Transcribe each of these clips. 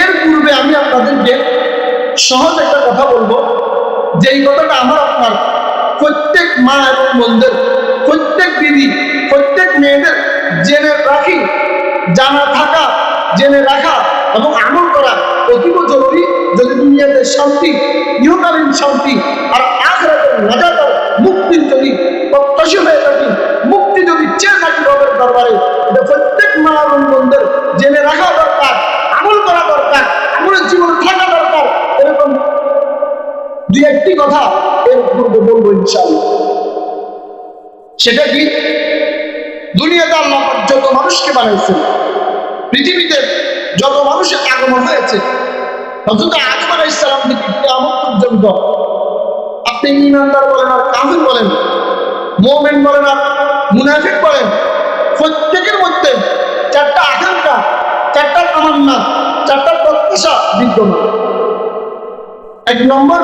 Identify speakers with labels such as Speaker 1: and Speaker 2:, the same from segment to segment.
Speaker 1: এর পূর্বে আমি আপনাদেরকে সহজ একটা কথা বলব। যে এই কথাটা আমার আপনার প্রত্যেক মা এবং বোনদের, প্রত্যেক দিদি, প্রত্যেক মেয়েদের জেনে রাখি, জানা থাকা, জেনে রাখা এবং আমল করা অতীব জরুরি। যদি দুনিয়াতে শান্তি, ইহকালীন শান্তি আর আখরাতের নাজাতের মুক্তির যদি প্রত্যাশী হয়ে থাকি, মুক্তি যদি চেয়ে থাকি রবের দরবারে, এটা প্রত্যেক মা এবং বোনদের জেনে রাখা দরকার। করা দরকার আমলের জীবন থাকা দরকার। এরকম দুই একটি কথা এর পূর্বে বলব ইনশাআল্লাহ। সেটা কি? দুনিয়াতে আল্লাহ যত মানুষকে বানাইছেন পৃথিবীতে যত মানুষের আগমন হয়েছে অথচ আদম আলাইহিস সালাম থেকে কিয়ামত পর্যন্ত আপনি ইমানদার বলেন আর কাফির বলেন, মুমিন বলেন আর মুনাফিক বলেন, প্রত্যেকের মধ্যে চারটা আকাঙ্ক্ষা চারটা তামান্না, চারটা প্রত্যাশা বিদ্যমান। এক নম্বর,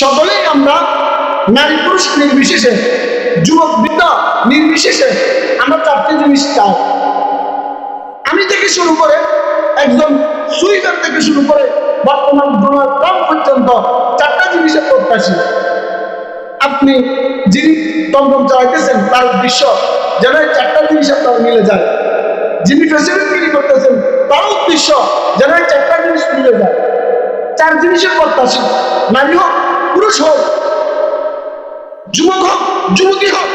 Speaker 1: সকলেই আমরা নারী পুরুষ নির্বিশেষে, যুবক বৃদ্ধ নির্বিশেষে আমরা চারটি জিনিস চাই। আমি থেকে শুরু করে একজন সুইজার থেকে শুরু করে বর্তমান ডোনাল্ড ট্রাম্প পর্যন্ত চারটা জিনিসের প্রত্যাশী। আপনি যিনি দমদম চালাইতেছেন, তার উদ্দেশ্য যেন চারটা জিনিস আপনার মিলে যায়। যিনি প্রেসিডেন্টগিরি করতেছেন, তার উদ্দেশ্য যেন চারটা জিনিস মিলে যায়। চার জিনিসের প্রত্যাশী নারী হোক, পুরুষ হোক, যুবক হোক, যুবতী হোক,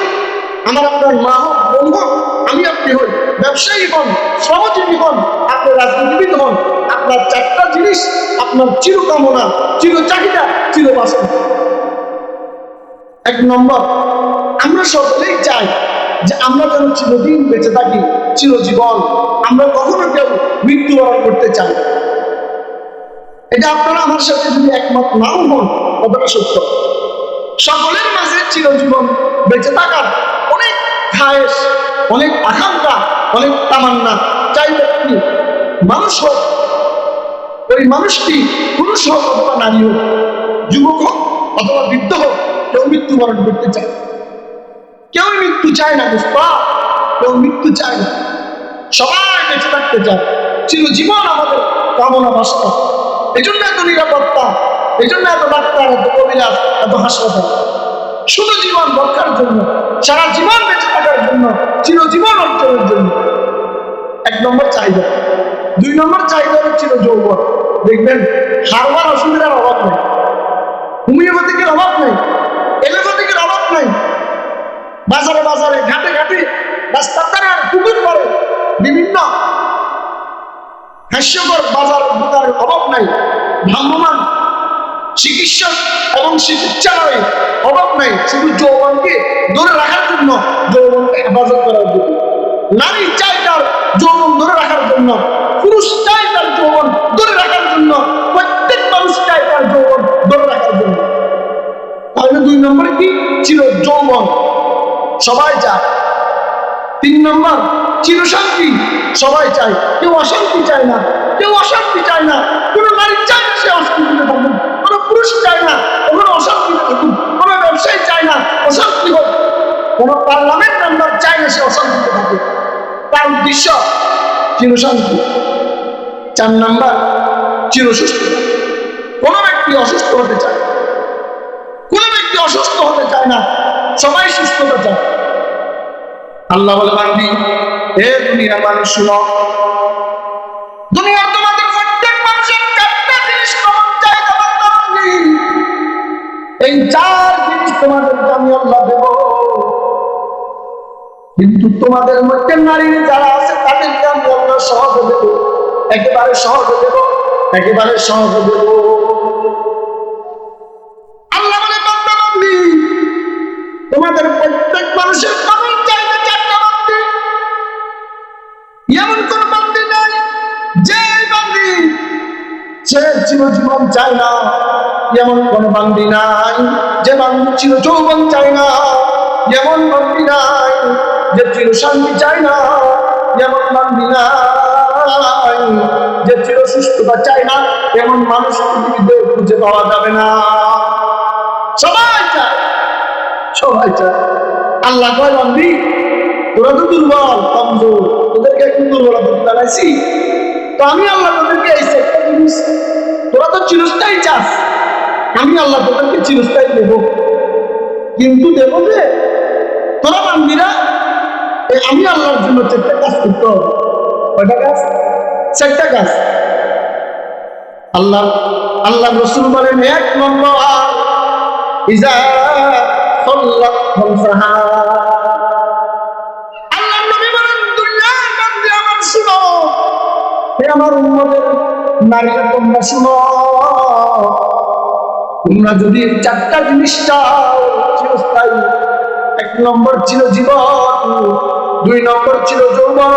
Speaker 1: আমার আপনার মা হোক, বোন হোক, আমি আপনি হই, ব্যবসায়ী হন, শ্রমজীবী হন, আপনি রাজনীতিবিদ হন, আপনার চারটা জিনিস আপনার চিরকামনা চির চাহিদা চির বাসনা এক নম্বর, আমরা সকলেই চাই যে আমরা যেন চিরদিন বেঁচে থাকি, চিরজীবন, আমরা কখনো কেউ মৃত্যুবরণ করতে চাই এটা আপনারা আমার সাথে যদি একমত নাও হন কতটা সত্য। সকলের মাঝে চিরজীবন বেঁচে থাকার অনেক খায়েশ, অনেক আকাঙ্ক্ষা, অনেক তামান্না চাই ব্যক্তি মানুষ হোক, ওই মানুষটি পুরুষ হোক অথবা নারী হোক, যুবক হোক অথবা বৃদ্ধ হোক, কেউ মৃত্যুবরণ করতে চায় কেউ মৃত্যু চায় না বুঝবা কেউ মৃত্যু চায় না। সবাই বেঁচে থাকতে চায়। চিরজীবন আমাদের কামনা বাসনা এই জন্য এত নিরাপত্তা এই জন্য এত ডাক্তার, এত কবিরাজ, এত হাসপাতাল। শুধু জীবন রক্ষার জন্য, সারা জীবন বেঁচে থাকার জন্য, চিরজীবন অর্জনের জন্য। এক নম্বর চাহিদা। দুই নম্বর চাহিদা হচ্ছিল যৌবন দেখবেন, হারবার অসুবিধার অভাব নেই। হোমিওপ্যাথিকের অভাব নেই। এলোপ্যাথিকের বাজারে বাজারে, ঘাটে ঘাটে রাস্তার আর পুকুর পরে বিভিন্ন হাস্যকর বাজার দোকানের অভাব নাই ভ্রাম্যমান চিকিৎসক এবং চিকিৎসালয়ে অভাব নাই, শুধু যৌবনকে ধরে রাখার জন্য যৌবনকে হেফাজত করার জন্য। নারী চাই তার যৌবন ধরে রাখার জন্য, পুরুষ চাই তার যৌবন ধরে রাখার জন্য, প্রত্যেক মানুষ চাই তার যৌবন ধরে রাখার জন্য। তাহলে দুই নম্বরে কি? ছিল যৌবন। সবাই চায় তিন নম্বর, চিরশান্তি, সবাই চায়। কেউ অশান্তি চায় না, কেউ অশান্তি চায় না। কোনো নারী চায় না সে অশান্তিতে থাকুক কোনো পুরুষ চায় না, কোনো অশান্তিতে থাকুক কোনো ব্যবসায়ী চায় না, অশান্তি হোক কোনো পার্লামেন্ট মেম্বার চায় না সে অশান্তিতে থাকুক তার উদ্দেশ্য, চিরশান্তি। চার নাম্বার, চিরসুস্থ। কোনো ব্যক্তি অসুস্থ হতে চায়। কোনো ব্যক্তি অসুস্থ হতে চায় না। সবাই সুস্থতা চায়। আল্লাহ বলে, বান্দি হে দুনিয়ার মানুষ শুনো। দুনিয়ার তোমাদের প্রত্যেক মানুষের চারটা জিনিস তোমার। এই চার জিনিস তোমাদেরকে আমি আল্লাহ দেব। কিন্তু তোমাদের মধ্যে নারী যারা আছে, তাদেরকে আমি আল্লাহ সহজে দেব। একেবারে সহজে দেব, একেবারে সহজে দেব। সে চিরজীবন চায় না। এমন কোন বান্দি নাই যে বান্দি চির যৌবন চায় না। এমন বান্দি নাই যে চির শান্তি চায় না। এমন বান্দি নাই যে চির সুস্থতা চায় না। এমন মানুষ পৃথিবীতে খুঁজে পাওয়া যাবে না। সবাই চায় সবাই চায়। আল্লাহ কয় বান্দি, তোরা তো দুর্বল, কমজোর। তোদেরকে একটু দুর্বলতা বানাইছি। তো আমি আল্লাহ তোদেরকে এই সেক্টর জিনিস তোরা তো চিরস্থায়ী চাস। আমি আল্লাহ তোদেরকে চিরস্থায়ী দেব। কিন্তু দেব যে তোরা বান্দিরা আমি আল্লাহর জন্য চেষ্টা কাজ করতে হবে। কয়টা কাজ? চারটা কাজ। আল্লাহ আল্লাহ রসুল বলেন, এক নম্বর, ইজা সল্লাহ আমার তোমরা শুনো তোমরা যদি চারটা জিনিস চাও চিরস্থায়ী, এক নম্বর ছিল জীবন, দুই নম্বর ছিল যৌবন,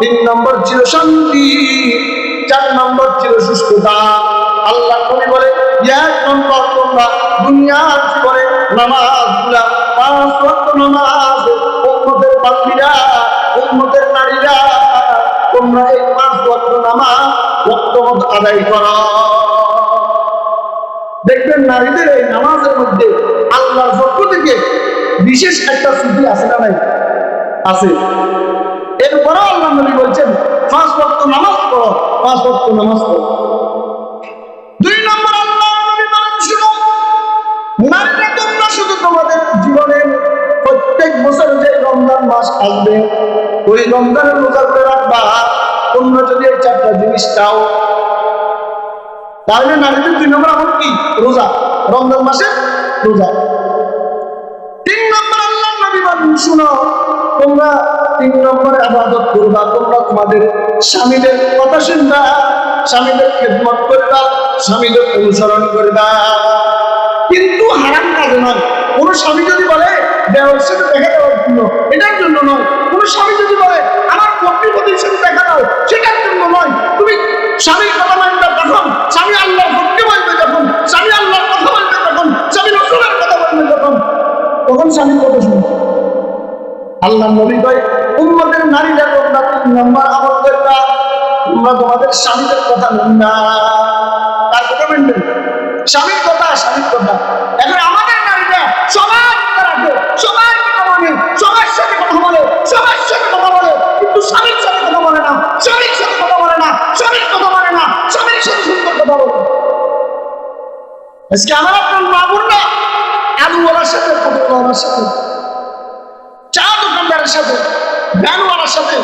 Speaker 1: তিন নম্বর ছিল শান্তি, চার নম্বর ছিল সুস্থতা। আল্লাহ নবী বলে, এক নম্বর তোমরা দুনিয়ার জীবনে নামাজগুলা পাঁচ নামাজ বান্দিরা, উম্মতের নারীরা তোমরা এই পাঁচ ওয়াক্ত নামাজ ওয়াক্ত মতো আদায় করো। দেখবেন নারীদের এই নামাজের মধ্যে আল্লাহর পক্ষ থেকে বিশেষ একটা স্মৃতি আছে না নাই? আছে। এরপরেও আল্লাহ নবী বলছেন, পাঁচ ওয়াক্ত নামাজ পড়ো, পাঁচ ওয়াক্ত নামাজ পড়ো। দুই নম্বর আল্লাহ নবী বলেন, শুনো, নারীরা তোমরা শুধু তোমাদের জীবনে প্রত্যেক বছর যে রমজান মাস আসবে, ওই রমজানের রোজা করে রাখবা তোমরা যদি এই চারটা জিনিস চাও, তাহলে নারীদের দুই নম্বর আমার কি? রোজা। রমজান মাসে রোজা। তিন নম্বর আল্লাহ নবী বলেন, শুনো, তোমরা তিন নম্বরে আবাদত করবা, তোমরা তোমাদের স্বামীদের কথা শুনবা, স্বামীদের খেদমত করবা, স্বামীদের অনুসরণ করবা। কিন্তু হারাম কাজে নয়। কোনো স্বামী যদি বলে দেওয়ার সাথে দেখা দেওয়ার জন্য, এটার জন্য নয়। কোনো স্বামী যদি বলে, আমার কর্তৃপতির সাথে স্বামীর কথা শুনবে আল্লাহ নবী কয়, উম্মতের নারীরা তোমরা তিন নম্বর আমল তোমরা তোমাদের স্বামীদের কথা না। তার কথা মানবেন স্বামীর কথা স্বামীর কথা। এখন আমাদের নারীরা সবাই কথা সবাই কথা মানে সবার সাথে কথা বলে, সবার সাথে কথা বলে, কিন্তু স্বামীর সাথে কথা বলে না, স্বামীর সাথে কথা বলে না, স্বামীর কথা বলে না, স্বামীর সাথে সুন্দর কথা বলে আজকে আমার আপনার মা বোনরা আলুওয়ালার সাথে পটলওয়ালার সাথে চা দোকানদারের সাথে, ভ্যানওয়ালার সাথে,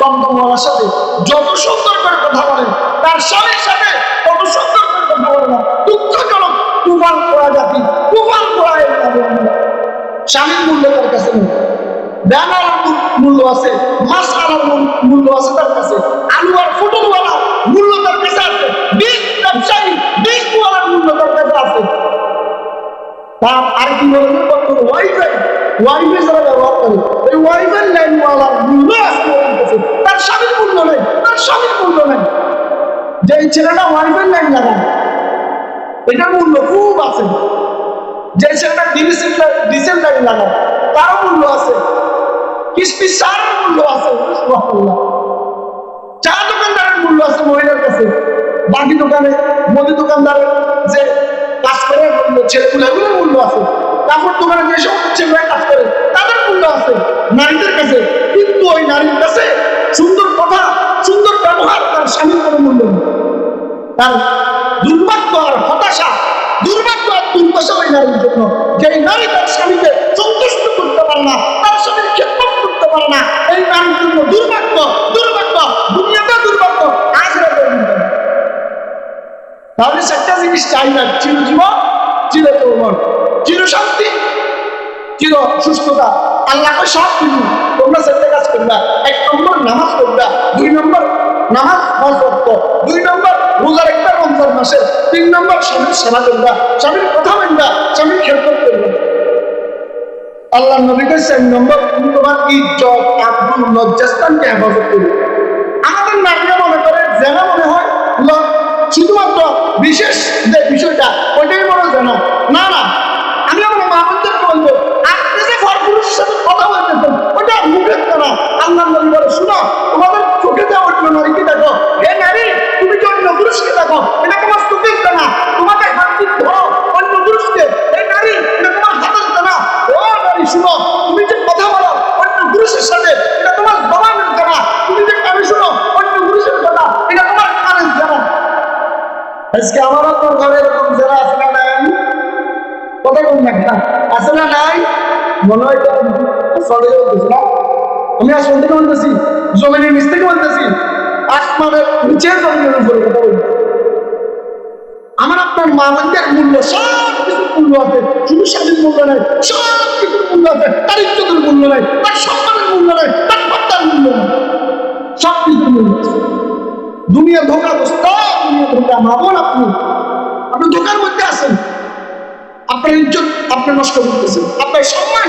Speaker 1: টমটমওয়ালার সাথে, যত সুন্দর করে কথা বলে, তার স্বামীর সাথে তত সুন্দর করে কথা বলে না। দুঃখজনক জাতি স্বামীর মূল্য তার কাছে নেই। ভ্যান আলার মূল্য আছে মাছ আলার মূল্য আছে তার কাছে। আলু আর পটলওয়ালা মূল্য তার কাছে আছে। বীজ ব্যবসায়ী বীজওয়ালার মূল্য তার কাছে আছে। তার আর কি বলে ওয়াইফাই ওয়াইফাই যারা ব্যবহার করে। এই ওয়াইফাই লাইনওয়ালার মূল্য আছে তার স্বামীর মূল্য নেই, তার স্বামীর মূল্য নেই। যে এই ছেলেটা ওয়াইফাই লাইন লাগায়, এটার মূল্য খুব আছে। যে ছেলেটা ডিসেল লাইন লাগায়, তারও মূল্য আছে। কিস্তি সার মূল্য আছে চা দোকানদারের মূল্য আছে মহিলার কাছে। বাকি দোকানে, মুদি দোকানদারের যে করে ছেলেগুলো মূল্য আছে কাপড় দোকানে যেসব ছেলেরা কাজ করে, তাদের মূল্য আছে। নারীদের কাছে, কিন্তু ওই নারীর কাছে সুন্দর কথা, সুন্দর ব্যবহার তার স্বামীর কোনো মূল্য নেই। তার দুর্ভাগ্য আর হতাশা, দুর্ভাগ্য আর দুর্দশা ওই নারীর জন্য। যে নারী তার স্বামীকে সন্তুষ্ট করতে পারে না, তার স্বামীর খেদমত করতে পারে না, এই নারীর জন্য দুর্ভাগ্য দুর্ভাগ্য, দুনিয়াটা দুর্ভাগ্য দুর্ভাগ্য। তাহলে চারটা জিনিস চাই না, চিরজীবন চির যৌবন চির চির সুস্থতা। আল্লাহকে সব তোমরা চারটে কাজ করবা। এক নম্বর নামাজ পড়বা, দুই নম্বর নামাজ দুই নম্বর রমজান তিন নম্বর স্বামীর সেবা করবা, স্বামীর কথা মানবা, স্বামীর করবা। আল্লাহ নবী কই চার নম্বর, তুমি তোমার ইজ্জত আব্দুল হেফাজত করবে আমাদের নারীরা মনে করে জেনা মনে হয় শুধুমাত্র বিশেষ নাই? মনে হয় আমি বলতেছি জমিনের নিচ থেকে বলতেছি আসমানের নিচে জমিনের উপরে আমার আপনার মূল্য সব মূল্য আছে শুধু স্বাধীন মূল্য নেই, সব মূল্য আছে তার ইজ্জতের মূল্য নেই, তার সম্মানের মূল্য নেই, তার মূল্য নেই, সব মূল্য আছে। দুনিয়া ধোকা দোস্ত, দুনিয়া ধোকা মা বোন আপনি। আপনি ধোকার মধ্যে আছেন। আপনার ইজ্জত আপনি নষ্ট করতেছেন আপনার সম্মান,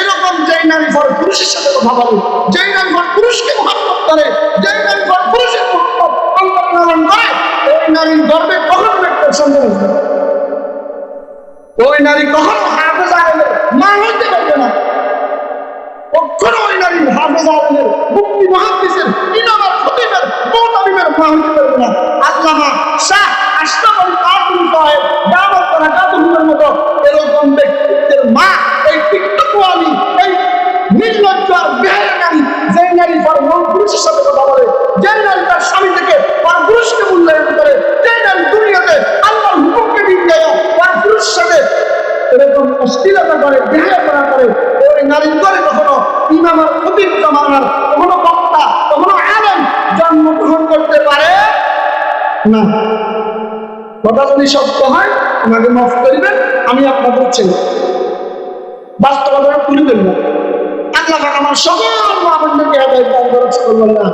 Speaker 1: এরকম যেই নারী ফর পুরুষের সাথে কথা বলে, যেই নারী ফর পুরুষকে মহাত্মত করে, যেই নারী ফর পুরুষের মহাত্মত অন্তর্ধারণ করে, ওই নারীর গর্বে কখনো আসবে না। ওই নারী কখনো হাফেজ আলেমের মা হইতে পারবে না। কখনো ওই নারী হাফেজ আলেমের মুক্তি মহাদিসের ইনামার খতিবের মৌতাবিমের মা হইতে পারবে না। আল্লামা নারী তার স্বামী থেকে পর পুরুষকে মূল্যায়ন করে যেই নারী দুনিয়াতে আল্লাহর হুকুমকে দিন দেয় পর পুরুষের সাথে এরকম অশ্লীলতা করে বেহায়াপনা করে, ওই নারীর করে কখনো ইমামের অতীত জামানার কখনো বক্তা, কখনো আলেম জন্মগ্রহণ করতে পারে? না। কথা যদি সত্য হয়, আমাকে মাফ করবেন, আমি আপনাদের ছেলে। বাস্তবতা তুলে দেবো আল্লাহ আমার সকল মা হেদায়েত দান করেছে না